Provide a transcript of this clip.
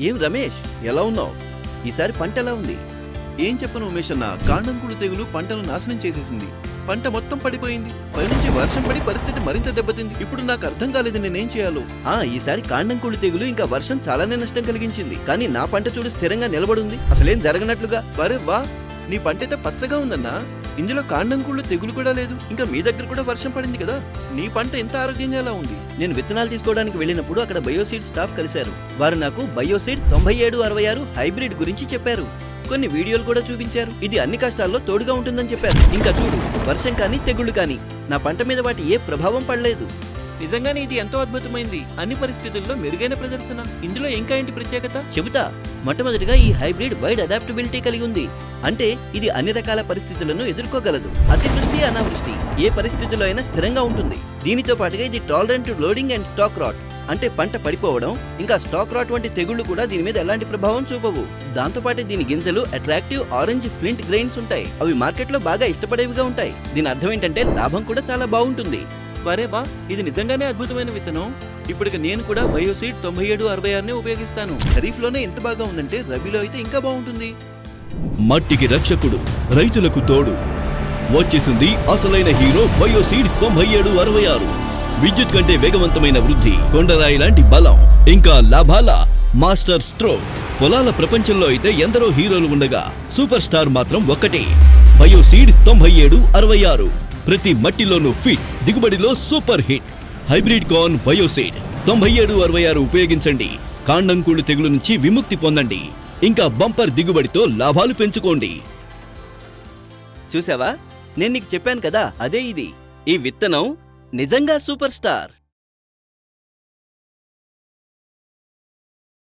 ఏం రమేష్ ఎలా ఉన్నావు? ఈసారి పంట ఎలా ఉంది? ఏం చెప్పను ఉమేష్ అన్న కాండంకుడు తెగులు పంటను నాశనం చేసేసింది. పంట మొత్తం పడిపోయింది. పైనుంచి వర్షం పడి పరిస్థితి మరింత దెబ్బతింది. ఇప్పుడు నాకు అర్థం కాలేదు నేనేం చేయాలో. ఆ ఈసారి కాండం తెగులు ఇంకా వర్షం చాలానే నష్టం కలిగించింది. కానీ నా పంట చూడు స్థిరంగా నిలబడుంది. అసలేం జరగనట్లుగా. వరే వా నీ పంట అయితే పచ్చగా ఉందన్నా. ఇందులో కాండం కాండంకుళ్ళు తెగులు కూడా లేదు. ఇంకా మీ దగ్గర కూడా వర్షం పడింది కదా. నీ పంట ఎంత ఆరోగ్యంగా ఎలా ఉంది? నేను విత్తనాలు తీసుకోవడానికి వెళ్ళినప్పుడు అక్కడ బయోసీడ్ స్టాఫ్ కలిశారు. వారు నాకు బయోసీడ్ తొంభై ఏడు అరవై ఆరు హైబ్రిడ్ గురించి చెప్పారు. కొన్ని వీడియోలు కూడా చూపించారు. ఇది అన్ని కష్టాల్లో తోడుగా ఉంటుందని చెప్పారు. ఇంకా చూడు వర్షం కానీ తెగుళ్ళు కానీ. నా పంట మీద వాటి ఏ ప్రభావం పడలేదు. నిజంగానే ఇది ఎంతో అద్భుతమైంది. అన్ని పరిస్థితుల్లో మెరుగైన ప్రదర్శన. ఇందులో ఇంకా ఏంటి ప్రత్యేకత? చెబుతా మొట్టమొదటిగా ఈ హైబ్రిడ్ వైడ్ అడాప్టబిలిటీ కలిగి ఉంది. అంటే ఇది అన్ని రకాల పరిస్థితులను ఎదుర్కోగలదు. అతివృష్టి అనావృష్టి ఏ పరిస్థితుల్లో అయినా స్థిరంగా ఉంటుంది. దీనితో పాటుగా ఇది tolerant lodging and stalk rot అంటే పంట పడిపోవడం ఇంకా స్టాక్ రాట్ వంటి తెగుళ్ళు కూడా దీని మీద ఎలాంటి ప్రభావం చూపవు. దాంతోపాటు దీని గింజలు అట్రాక్టివ్ ఆరెంజ్ ఫ్లింట్ గ్రెయిన్స్ ఉంటాయి. అవి మార్కెట్లో బాగా ఇష్టపడేవిగా ఉంటాయి. దీని అర్థం ఏంటంటే లాభం కూడా చాలా బాగుంటుంది. వరే బా ఇది నిజంగానే అద్భుతమైన విత్తనం. ఇప్పటికి నేను కూడా బయోసీడ్ తొంభై ఏడు అరవై ఆరునే ఉపయోగిస్తాను. ఖరీఫ్లోనే ఎంత బాగా ఉందంటే రబీలో అయితే ఇంకా బాగుంటుంది. మట్టికి రక్షకుడు రైతులకు తోడు. వచ్చేసింది అసలైన హీరో బయోసీడ్ తొంభై ఏడు అరవై ఆరు. విద్యుత్ కంటే వేగవంతమైన వృద్ధి కొండరాయి లాంటి బలం ఇంకా లాభాల మాస్టర్ స్ట్రోక్. పొలాల ప్రపంచంలో అయితే ఎందరో హీరోలు ఉండగా సూపర్ స్టార్ మాత్రం ఒక్కటే. బయోసీడ్ తొంభై ఏడు అరవై ఆరు. ప్రతి మట్టిలోనూ fit దిగుబడిలో super hit hybrid corn Bioseed తొంభై ఏడు అరవై ఆరు ఉపయోగించండి కాండంకుళ్ళు తెగులు నుంచి విముక్తి పొందండి. ఇంకా బంపర్ దిగుబడితో లాభాలు పెంచుకోండి. చూసావా? నేను నీకు చెప్పాను కదా అదే ఇది. ఈ విత్తనం నిజంగా సూపర్ స్టార్.